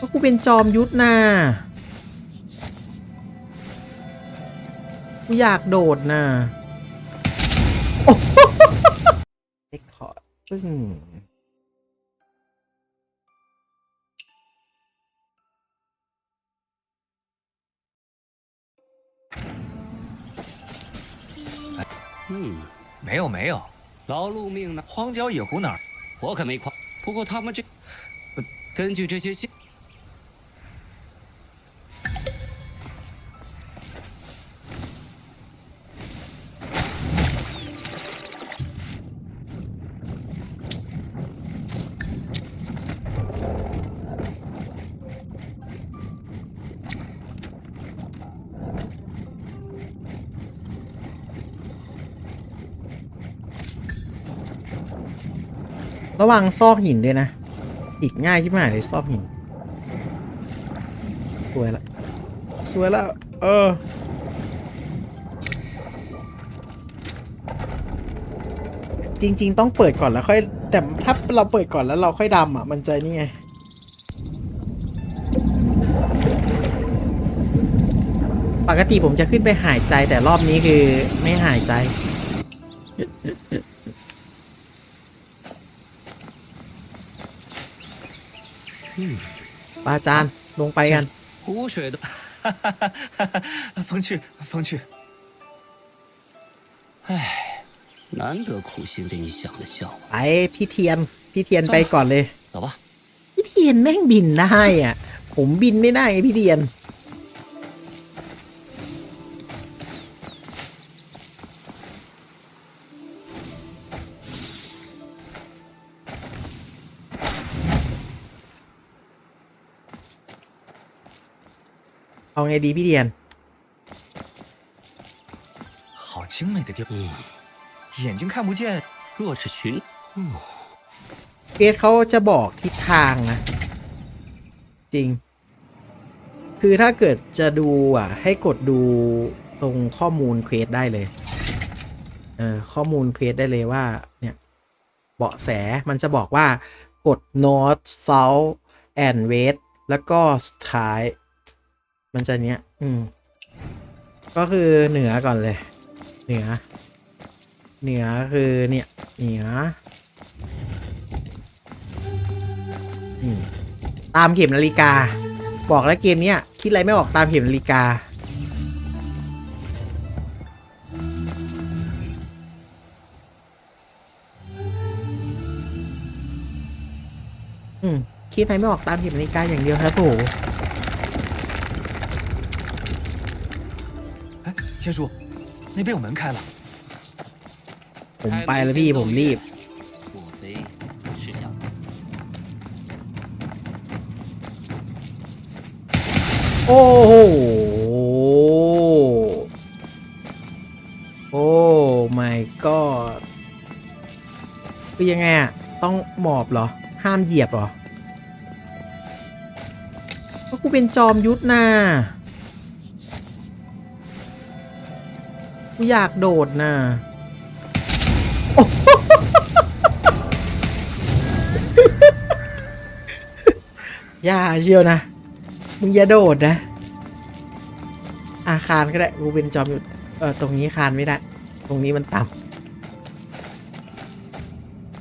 ว่ากูเป็นจอมยุทธนะกูอยากโดดนะโอ้โหเล็กขอปึ้ง 嗯，没有没有，劳碌命呢？荒郊野湖哪儿？我可没夸。不过他们这，呃根据这些信， ระวังซอกหินด้วยนะ อีกง่ายที่มากเลยซอกหิน สวยละสวยล้วเออ จริง ๆ ต้องเปิดก่อนแล้วค่อย แต่ถ้าเราเปิดก่อนแล้วเราค่อยดำอะ มันจะนี่ไงปกติผมจะขึ้นไปหายใจแต่รอบนี้คือไม่หายใจ 嗯， ปาจานลงไปกัน 湖水的，风趣风趣，唉，难得苦心为你想的笑话。 ไปพี่เทียน พี่เทียนไปก่อนเลย 走吧， พี่เทียนแม่งบินได้อ่ะ ผมบินไม่ได้ไงพี่เทียน เอาไงดีพี่เทียน 好精美的地方，嗯，眼睛看不见，若是寻，嗯， เกสเขาจะบอกทิศทางนะ จริง คือถ้าเกิดจะดูอ่ะ ให้กดดูตรงข้อมูลเควสได้เลย เออข้อมูลเควสได้เลยว่า เนี่ย เบาะแสมันจะบอกว่ากด north south and west แล้วก็สุดท้าย มันจะเนี้ย อืม ก็คือเหนือก่อนเลย เหนือ เหนือคือเนี่ย เหนืออืมตามเข็มนาฬิกา บอกแล้วเกมเนี้ย คิดอะไรไม่ออกตามเข็มนาฬิกา อืมคิดอะไรไม่ออกตามเข็มนาฬิกาอย่างเดียวครับโห 天叔，那边有门开了， ผมไปแล้วพี่ผมรีบ 莫非是想 โอ้โห โอ้ my god คือยังไงอะต้องหมอบเหรอ ห้ามเหยียบเหรอก็กูเป็นจอมยุทธนะ กูอยากโดดนะโอ้โหอย่าเชียวนะ มึงอย่าโดดนะ อาคารก็ได้กูเป็นจอมยุทธเออตรงนี้คานไม่ได้ ตรงนี้มันต่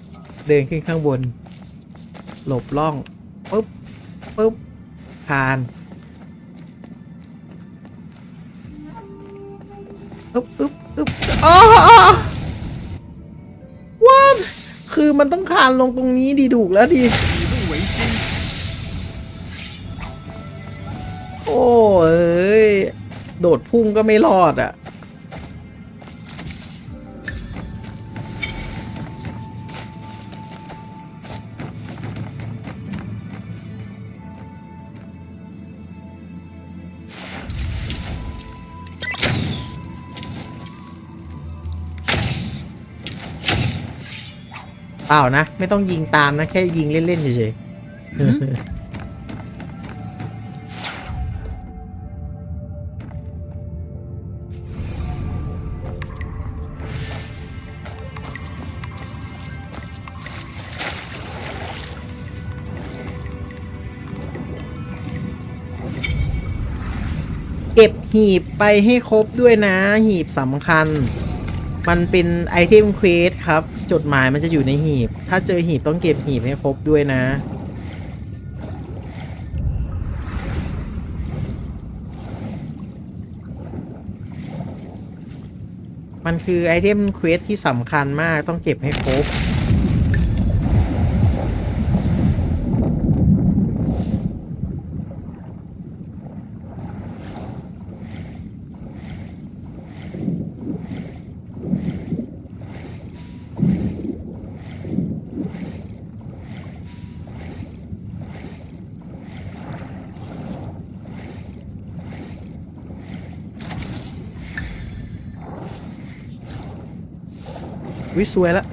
ำเดินขึ้นข้างบน หลบล่องปุ๊บปุ๊บคาน อึ๊บอึ๊บอึ๊บอ๋อว้าวคือมันต้องคานลงตรงนี้ดีถูกแล้วดี โอ้ยโดดพุ่งก็ไม่รอดอะ เปล่านะ ไม่ต้องยิงตามนะ แค่ยิงเล่นๆเฉยเก็บหีบไปให้ครบด้วยนะ หีบสำคัญ มันเป็นไอเทมเควสครับ จดหมายมันจะอยู่ในหีบ ถ้าเจอหีบต้องเก็บหีบให้ครบด้วยนะ มันคือไอเทมเควสที่สำคัญมากต้องเก็บให้ครบ วิสวยล้ว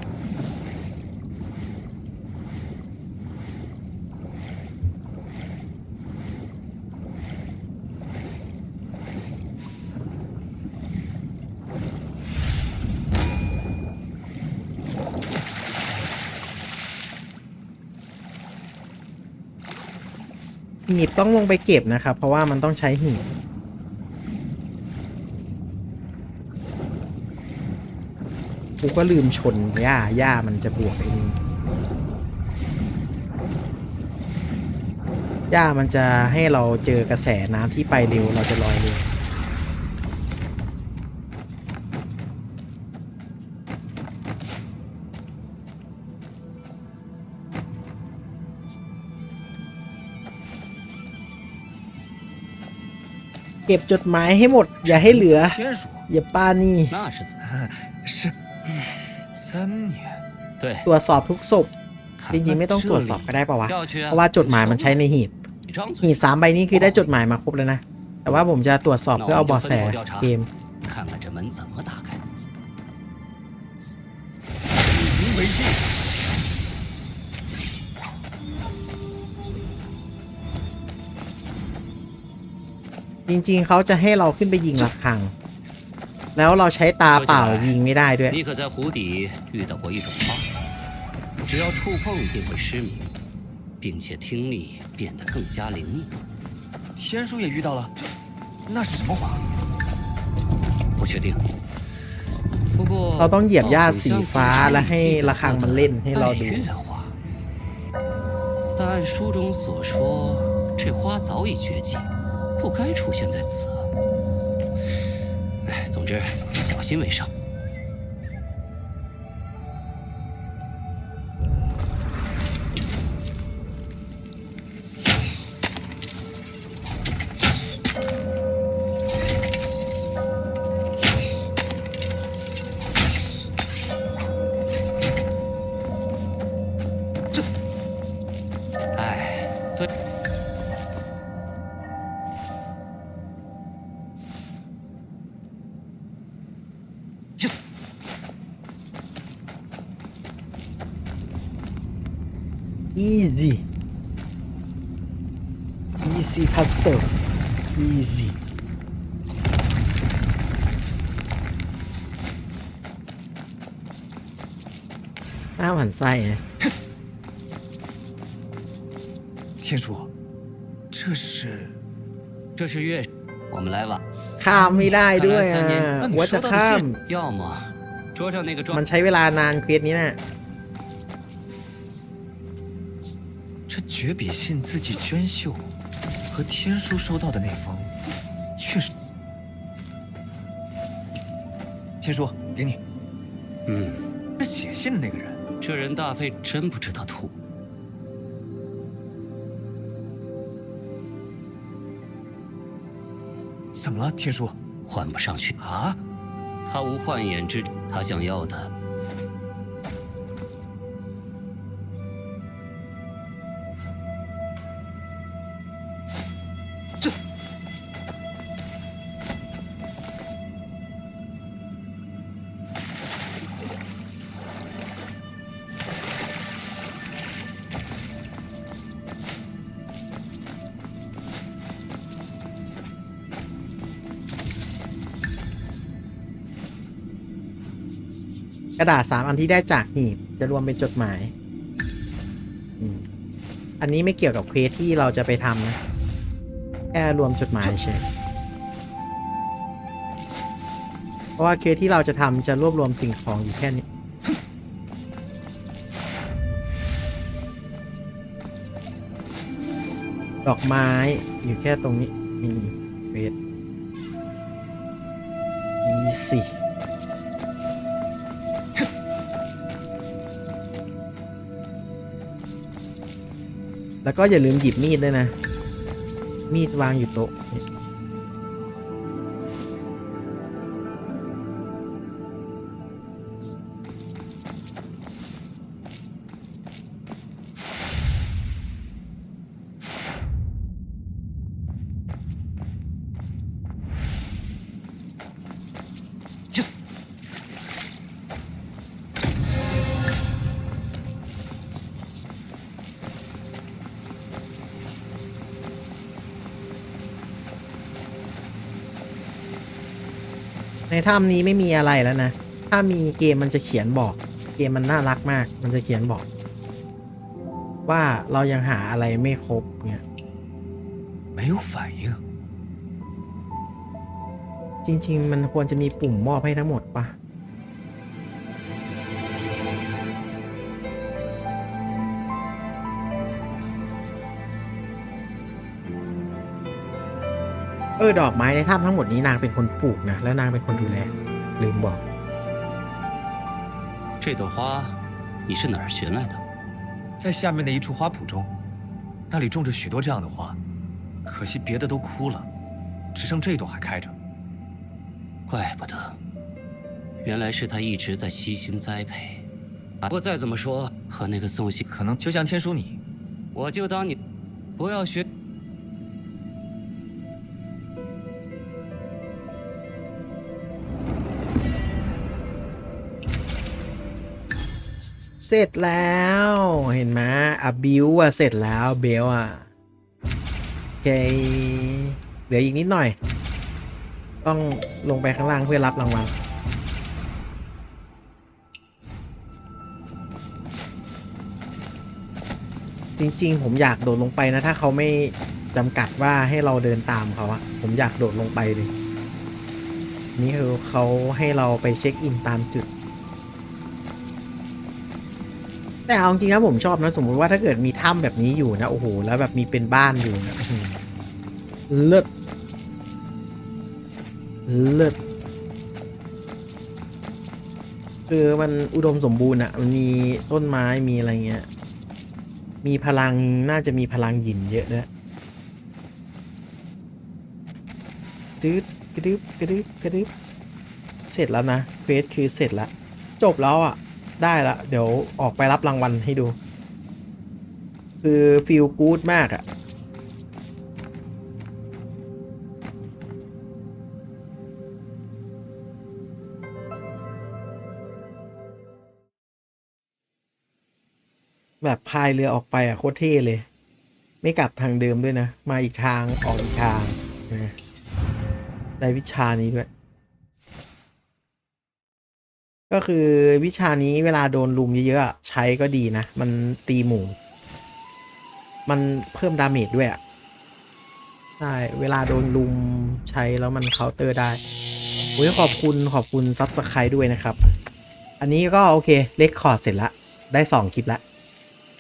หีบต้องลงไปเก็บนะครับ เพราะว่ามันต้องใช้หีบ กูก็ลืมชนหญ้าหญ้ามันจะบวกเองหญ้ามันจะให้เราเจอกระแสน้ำที่ไปเร็วเราจะลอยเร็วเก็บจดหมายให้หมด อย่าให้เหลือ อย่าป้านี่ 三年，对， ตรวจสอบทุกศพ 看 จริงๆ ไม่ต้องตรวจสอบก็ได้ปะวะ 要去 เพราะว่าจดหมายมันใช้ในหีบ 你张 หี 嘴 บสามใบนี้คือได้จดหมายมาครบแล้วนะ แต่ว่าผมจะตรวจสอบเพื่อเอาเบอแสเกม 看看这门怎么打开。以民为戒。 จริงๆ เขาจะให้เราขึ้นไปยิงระฆัง แล้วเราใช้ตาเปล่ายิงไม่ได้ด้วย 你可在湖底遇到过一种花，只要触碰便会失明，并且听力变得更加灵敏。天书也遇到了，那是什么花？不确定。不过 เราต้องเหยียบหญ้าสีฟ้าและให้ระฆังมันเล่นให้เราดู 爱月花，但按书中所说，这花早已绝迹，不该出现在此。 总之小心为上。easy easy puzzle easy หน้าหมันไส้นะ 天书，这是这是月，我们来晚。 ข้ามไม่ได้ด้วย 看 อ่ะ 来三年， ว่าจะข้าม 要么桌上那个装 มันใช้เวลานานเควสนี้น่ะ 绝笔信字迹娟秀，和天书收到的那封，确实。天书，给你，嗯，这写信的那个人，这人大费真不知道吐。怎么了，天书？换不上去，啊？他无幻眼之，他想要的 กระดาษสามอันที่ได้จากหีบจะรวมเป็นจดหมาย อันนี้ไม่เกี่ยวกับเควสที่เราจะไปทำนะ แค่รวมจดหมายเฉยเพราะว่าเควสที่เราจะทำจะรวบรวมสิ่งของอยู่แค่นี้ดอกไม้อยู่แค่ตรงนี้นี่เวทอีสิ แล้วก็อย่าลืมหยิบมีดด้วยนะ มีดวางอยู่โต๊ะ ถ้ำนี้ไม่มีอะไรแล้วนะ ถ้ามีเกมมันจะเขียนบอก เกมมันน่ารักมาก มันจะเขียนบอก ว่าเรายังหาอะไรไม่ครบเนี่ย 没有反应。 จริง ๆ มันควรจะมีปุ่มมอบให้ทั้งหมดปะ เออ ดอกไม้ในถ้ำทั้งหมดนี้นางเป็นคนปลูกนะ แล้วนางเป็นคนดูแล ลืมบอก 这朵花你是哪儿寻来的？在下面的一处花圃中，那里种着许多这样的花，可惜别的都枯了，只剩这朵还开着。怪不得，原来是他一直在悉心栽培。不过再怎么说，和那个宋信，可能就像天书你，我就当你不要学。 เสร็จแล้วเห็นไหมอะบิวอะเสร็จแล้วเบลอะโอเคเหลืออีกนิดหน่อย ต้องลงไปข้างล่างเพื่อรับรางวัลจริง ๆ ผมอยากโดดลงไปนะ ถ้าเขาไม่จำกัดว่าให้เราเดินตามเขาอะผมอยากโดดลงไปเลย นี่คือเขาให้เราไปเช็คอินตามจุด แต่เอาจริงๆนะผมชอบนะ สมมุติว่าถ้าเกิดมีถ้ำแบบนี้อยู่นะ โอ้โห แล้วแบบมีเป็นบ้านอยู่นะเลิศเลิศคือมันอุดมสมบูรณ์อะมันมีต้นไม้มีอะไรเงี้ย มีพลังน่าจะมีพลังหยินเยอะด้วยดืดกระดึบกระดึบกระดึบเสร็จแล้วนะเควสคือเสร็จแล้ว จบแล้วอะ ได้ละเดี๋ยวออกไปรับรางวัลให้ดู คือฟีลกู๊ดมากอะแบบพายเรือออกไปอะโคตรเท่เลย ไม่กลับทางเดิมด้วยนะ มาอีกทางออกอีกทางนะได้วิชานี้ด้วย ก็คือวิชานี้เวลาโดนลุมเยอะๆอะใช้ก็ดีนะ มันตีหมู่ มันเพิ่มดาเมจด้วยอะใช่ เวลาโดนลุมใช้แล้วมันเคาน์เตอร์ได้โอ้ยขอบคุณขอบคุณซับสไครด้วยนะครับ อันนี้ก็โอเคเลคคอร์ดเสร็จละ ได้ 2 คลิปละ